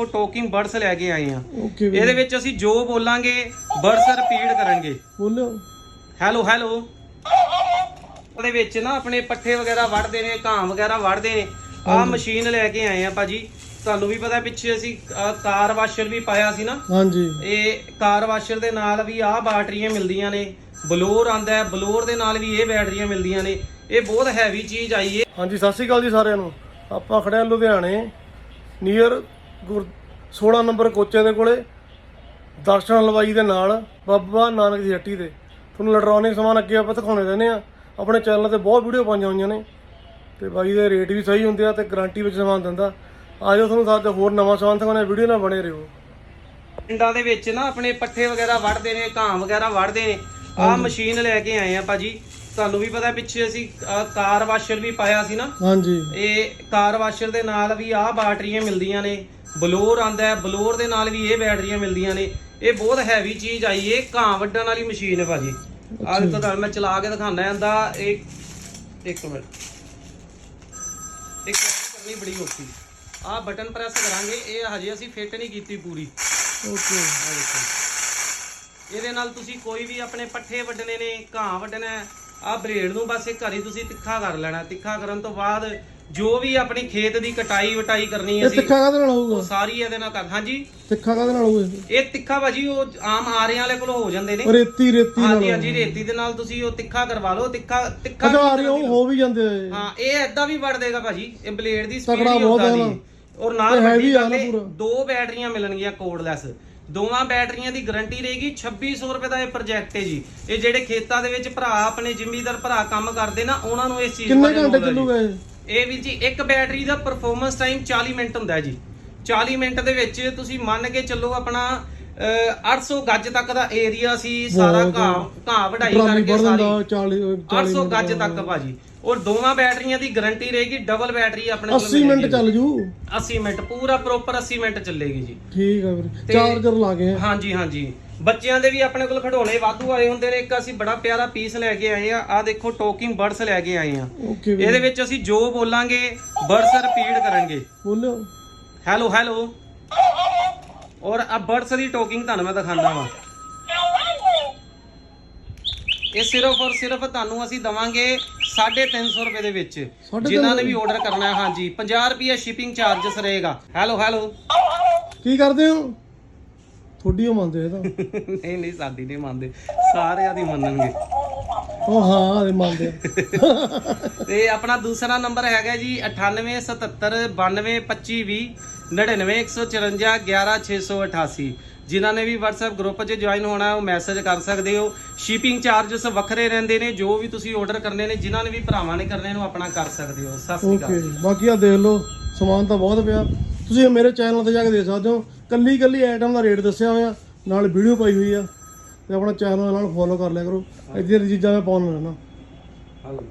ਉਹ talking birds ਲੈ ਕੇ ਆਏ ਆ। ਓਕੇ ਵੀਰੇ ਇਹਦੇ ਵਿੱਚ ਅਸੀਂ ਜੋ ਬੋਲਾਂਗੇ ਬਰਡਸ ਰਿਪੀਟ ਕਰਨਗੇ। ਬੋਲਿਓ ਹੈਲੋ ਹੈਲੋ ਉਹਦੇ ਵਿੱਚ ਨਾ ਆਪਣੇ ਪੱਠੇ ਵਗੈਰਾ ਵੜਦੇ ਨੇ ਘਾਹ ਵਗੈਰਾ ਵੜਦੇ ਨੇ। ਆਹ ਮਸ਼ੀਨ ਲੈ ਕੇ ਆਏ ਆ ਭਾਜੀ। ਤੁਹਾਨੂੰ ਵੀ ਪਤਾ ਪਿੱਛੇ ਅਸੀਂ ਕਾਰ ਵਾਸ਼ਰ ਵੀ ਪਾਇਆ ਸੀ ਨਾ। ਹਾਂਜੀ। ਇਹ ਕਾਰ ਵਾਸ਼ਰ ਦੇ ਨਾਲ ਵੀ ਆਹ ਬੈਟਰੀਆਂ ਮਿਲਦੀਆਂ ਨੇ। ਬਲੋਰ ਆਂਦਾ ਹੈ ਬਲੋਰ ਦੇ ਨਾਲ ਵੀ ਇਹ ਬੈਟਰੀਆਂ ਮਿਲਦੀਆਂ ਨੇ। ਇਹ ਬਹੁਤ ਹੈਵੀ ਚੀਜ਼ ਆਈ ਏ। ਹਾਂਜੀ ਸਤਿ ਸ਼੍ਰੀ ਅਕਾਲ ਜੀ ਸਾਰਿਆਂ ਨੂੰ। ਆਪਾਂ ਖੜੇ ਹਾਂ ਲੁਧਿਆਣੇ ਨੀਅਰ ਗੁਰ 16 ਨੰਬਰ ਕੋਚੇ ਦੇ ਕੋਲੇ ਦਰਸ਼ਨ ਹਲਵਾਈ ਦੇ ਨਾਲ ਬਾਬਾ ਨਾਨਕ ਦੀ ਹੱਟੀ ਤੇ। ਤੁਹਾਨੂੰ ਇਲੈਕਟ੍ਰੋਨਿਕ ਸਮਾਨ ਅੱਗੇ ਆਪਾਂ ਦਿਖਾਉਣੇ ਰਹਿੰਦੇ ਆ ਆਪਣੇ ਚੈਨਲ ਤੇ ਬਹੁਤ ਵੀਡੀਓ ਪਾਈਆਂ ਹੋਈਆਂ ਨੇ। ਤੇ ਬਾਈ ਦੇ ਰੇਟ ਵੀ ਸਹੀ ਹੁੰਦੇ ਆ ਤੇ ਗਾਰੰਟੀ ਵਿੱਚ ਸਮਾਨ ਦਿੰਦਾ। ਆਜੋ ਤੁਹਾਨੂੰ ਸਾਡੇ ਹੋਰ ਨਵਾਂ ਸਮਾਨ ਦਿਖਾਉਣਾ ਵੀਡੀਓ ਨਾਲ ਬਣੇ ਰਹੋ। ਪਿੰਡਾਂ ਦੇ ਵਿੱਚ ਨਾ ਆਪਣੇ ਪੱਠੇ ਵਗੈਰਾ ਵੜਦੇ ਨੇ ਘਾਹ ਵਗੈਰਾ ਵੜਦੇ ਨੇ। ਆਹ ਮਸ਼ੀਨ ਲੈ ਕੇ ਆਏ ਆ ਭਾਜੀ। ਤੁਹਾਨੂੰ ਵੀ ਪਤਾ ਪਿੱਛੇ ਅਸੀਂ ਆਹ ਕਾਰ ਵਾਸ਼ਰ ਵੀ ਪਾਇਆ ਸੀ ਨਾ। ਹਾਂਜੀ। ਇਹ ਕਾਰ ਵਾਸ਼ਰ ਦੇ ਨਾਲ ਵੀ ਆਹ ਬੈਟਰੀਆਂ ਮਿਲਦੀਆਂ ਨੇ। ਬਲੋਰ ਆਂਦਾ ਹੈ ਬਲੋਰ ਦੇ ਨਾਲ ਵੀ ਇਹ ਬੈਟਰੀਆਂ ਮਿਲਦੀਆਂ ਨੇ। ਇਹ ਬਹੁਤ ਹੈਵੀ ਚੀਜ਼ ਆਈ ਏ ਘਾਹ ਵੱਢਣ ਵਾਲੀ ਮਸ਼ੀਨ ਹੈ ਭਾਜੀ। ਆਹ ਤੁਹਾਨੂੰ ਮੈਂ ਚਲਾ ਕੇ ਦਿਖਾਣਾ ਇਹਦਾ ਇੱਕ ਇੱਕ ਮਿੰਟ। ਇੱਕ ਕਰਨੀ ਬੜੀ ਔਖੀ। ਆਹ ਬਟਨ ਪ੍ਰੈਸ ਕਰਾਂਗੇ ਇਹ ਹਜੇ ਅਸੀਂ ਫਿੱਟ ਨਹੀਂ ਕੀਤੀ ਪੂਰੀ। ਓਕੇ। ਆਹ ਦੇਖੋ। ਇਹਦੇ ਨਾਲ ਤੁਸੀਂ ਕੋਈ ਵੀ ਆਪਣੇ ਪੱਠੇ ਵੱਢਣੇ ਨੇ ਘਾਹ ਵੱਢਣਾ ਹੈ ਆਹ ਬਲੇਡ ਨੂੰ ਬਸ ਇੱਕ ਵਾਰੀ ਤੁਸੀਂ ਤਿੱਖਾ ਕਰ ਲੈਣਾ। ਤਿੱਖਾ ਕਰਨ ਤੋਂ ਬਾਅਦ ਜੋ ਵੀ ਆਪਣੀ ਖੇਤ ਦੀ ਕਟਾਈ ਵਟਾਈ ਕਰਨੀ ਇਹ ਅਸੀਂ ਤਿੱਖਾ ਕਾਹਦੇ ਨਾਲ ਉਹ ਹੋਊਗਾ ਸਾਰੀ ਇਹਦੇ ਨਾਲ ਕਰ ਹਾਂਜੀ। ਤਿੱਖਾ ਕਾਹਦੇ ਨਾਲ ਹੋਊਗਾ ਇਹ? ਇਹ ਤਿੱਖਾ ਭਾਜੀ ਉਹ ਆਮ ਆਰਿਆਂ ਵਾਲੇ ਕੋਲ ਹੋ ਜਾਂਦੇ ਨੇ। ਰੇਤੀ ਰੇਤੀ ਨਾਲ ਹਾਂਜੀ ਹਾਂਜੀ ਰੇਤੀ ਦੇ ਨਾਲ ਤੁਸੀਂ ਉਹ ਤਿੱਖਾ ਕਰਵਾ ਲਓ। ਤਿੱਖਾ ਤਿੱਖਾ ਅੱਛਾ ਆ ਰਹੀ ਉਹ ਹੋ ਵੀ ਜਾਂਦੇ ਆ ਇਹ। ਹਾਂ ਇਹ ਐਦਾਂ ਵੀ ਵੜ ਦੇਗਾ ਭਾਜੀ। ਇਹ ਬਲੇਡ ਦੀ ਸਪੀਡ ਤਕੜਾ ਹੀ ਬਹੁਤ ਹੈ ਦੀ ਨਾ। ਔਰ ਨਾਲ ਇਹ heavy ਆ ਨਾ ਇਹ, ਪੂਰਾ। ਦੋ ਬੈਟਰੀਆਂ ਮਿਲਣਗੀਆਂ ਕੋਡਲੈਸ। ਦੋਵਾਂ ਬੈਟਰੀਆਂ ਦੀ ਗਾਰੰਟੀ ਰਹੇਗੀ 2600 ਰੁਪਏ ਦਾ ਇਹ ਪ੍ਰੋਜੈਕਟ ਹੈ ਜੀ। ਇਹ ਜਿਹੜੇ ਖੇਤਾਂ ਦੇ ਵਿੱਚ ਭਰਾ ਆਪਣੇ ਜ਼ਿਮੀਂਦਾਰ ਭਰਾ ਕੰਮ ਕਰਦੇ ਨਾ ਉਹਨਾਂ ਨੂੰ ਇਸ ਚੀਜ਼ ਕਿੰਨੇ ਘੰਟੇ। ਚੱਲੂਗਾ ਇਹ? ਇਹ ਵੀ ਜੀ ਇੱਕ ਬੈਟਰੀ ਦਾ ਪਰਫਾਰਮੈਂਸ ਟਾਈਮ 40 ਮਿੰਟ ਹੁੰਦਾ ਹੈ ਜੀ। 40 ਮਿੰਟ ਦੇ ਵਿੱਚ ਤੁਸੀਂ ਮੰਨ ਕੇ ਚੱਲੋ ਆਪਣਾ ਅਹ, 800 ਗੱਜ ਤੱਕ ਦਾ ਏਰੀਆ ਸੀ ਸਾਰਾ ਘਾਹ ਘਾਹ ਵਢਾਈ ਕਰਕੇ ਸਾਰੀ ਦਿੰਦਾ 40 40 800 ਗੱਜ ਤੱਕ ਭਾਜੀ। ਔਰ ਦੋਵਾਂ ਬੈਟਰੀਆਂ ਦੀ ਗਾਰੰਟੀ ਰਹੇਗੀ ਡਬਲ ਬੈਟਰੀ ਆਪਣੇ ਕੋਲ 80 ਮਿੰਟ ਚੱਲ ਜੂ? 80 ਮਿੰਟ ਪੂਰਾ ਪ੍ਰੋਪਰ 80 ਮਿੰਟ ਚੱਲੇਗੀ ਜੀ। ਠੀਕ ਆ ਵੀਰੇ ਤੇ- ਚਾਰਜਰ ਲਾ ਗਏ ਆ। ਹਾਂਜੀ ਹਾਂਜੀ। ਬੱਚਿਆਂ ਦੇ ਵੀ ਆਪਣੇ ਕੋਲ ਖਿਡੌਣੇ ਵਾਧੂ ਆਏ ਹੁੰਦੇ ਨੇ। ਇੱਕ ਅਸੀਂ ਬੜਾ ਪਿਆਰਾ ਪੀਸ ਲੈ ਕੇ ਆਏ ਆ। ਆ ਦੇਖੋ ਟੋਕਿੰਗ ਬਰਡਸ ਲੈ ਕੇ ਆਏ ਆ। ਓਕੇ ਵੀਰੇ। ਇਹਦੇ ਵਿੱਚ ਅਸੀਂ ਜੋ ਬੋਲਾਂਗੇ ਬਰਡਸ ਰਿਪੀਟ ਕਰਨਗੇ। ਬੋਲਿਓ ਹੈਲੋ ਹੈਲੋ। ਔਰ ਆ ਬਰਡਸ ਦੀ ਟੋਕਿੰਗ ਤੁਹਾਨੂੰ ਮੈਂ ਦਿਖਾਉਂਦਾ ਵਾਂ। ਇਹ ਸਿਰਫ ਔਰ ਸਿਰਫ ਤੁਹਾਨੂੰ ਅਸੀਂ ਦਵਾਂਗੇ 350 ਰੁਪਏ ਦੇ ਵਿੱਚ ਜਿਨ੍ਹਾਂ ਨੇ ਵੀ ਆਰਡਰ ਕਰਨਾ ਹੈ। ਹਾਂਜੀ 50 ਰੁਪਏ ਸ਼ਿਪਿੰਗ ਚਾਰजेस ਰਹੇਗਾ। ਹੈਲੋ ਹੈਲੋ ਕੀ ਕਰਦੇ ਹੋ? ਥੋੜੀ ਉਹ ਮੰਨਦੇ ਇਹ ਤਾਂ। ਨਹੀਂ ਨਹੀਂ ਸਾਡੀ ਨਹੀਂ ਮੰਨਦੇ। ਸਾਰਿਆਂ ਦੀ ਮੰਨਣਗੇ। ਉਹ ਹਾਂ ਇਹ ਮੰਨਦੇ। ਤੇ ਆਪਣਾ ਦੂਸਰਾ ਨੰਬਰ ਹੈਗਾ ਜੀ 9877922520 99154 11688 ਜਿਨ੍ਹਾਂ ਨੇ ਵੀ WhatsApp ਗਰੁੱਪ 'ਚ ਜੁਆਇਨ ਹੋਣਾ ਹੈ, ਉਹ ਮੈਸੇਜ ਕਰ ਸਕਦੇ ਹੋ। ਸ਼ਿਪਿੰਗ ਚਾਰजेस ਵੱਖਰੇ ਰਹਿੰਦੇ ਨੇ ਜੋ ਵੀ ਤੁਸੀਂ ਆਰਡਰ ਕਰਨੇ ਨੇ ਜਿਨ੍ਹਾਂ ਨੇ ਵੀ ਭਰਾਵਾਂ ਨੇ ਕਰਨੇ ਨੂੰ ਆਪਣਾ ਕਰ ਸਕਦੇ ਹੋ। ਸਤਿ ਸ੍ਰੀ ਅਕਾਲ। ਓਕੇ ਬਾਕੀ ਆ ਦੇਖ ਲਓ ਸਮਾਨ ਤਾਂ ਬਹੁਤ ਪਿਆ। ਤੁਸੀਂ ਮੇਰੇ ਚੈਨਲ ਤੇ ਜਾ ਕੇ ਦੇਖ ਸਕਦੇ ਹੋ। ਕੱਲੀ ਕੱਲੀ ਆਈਟਮ ਦਾ ਰੇਟ ਦੱਸਿਆ ਹੋਇਆ ਨਾਲ ਵੀਡੀਓ ਪਾਈ ਹੋਈ ਆ। ਤੇ ਆਪਣਾ ਚੈਨਲ ਨਾਲ ਫੋਲੋ ਕਰ ਲਿਆ ਕਰੋ। ਇਦਾਂ ਦੀਆਂ ਚੀਜ਼ਾਂ ਮੈਂ ਪਾਉਣ ਰਹਿਣਾ ਹਾਂਜੀ।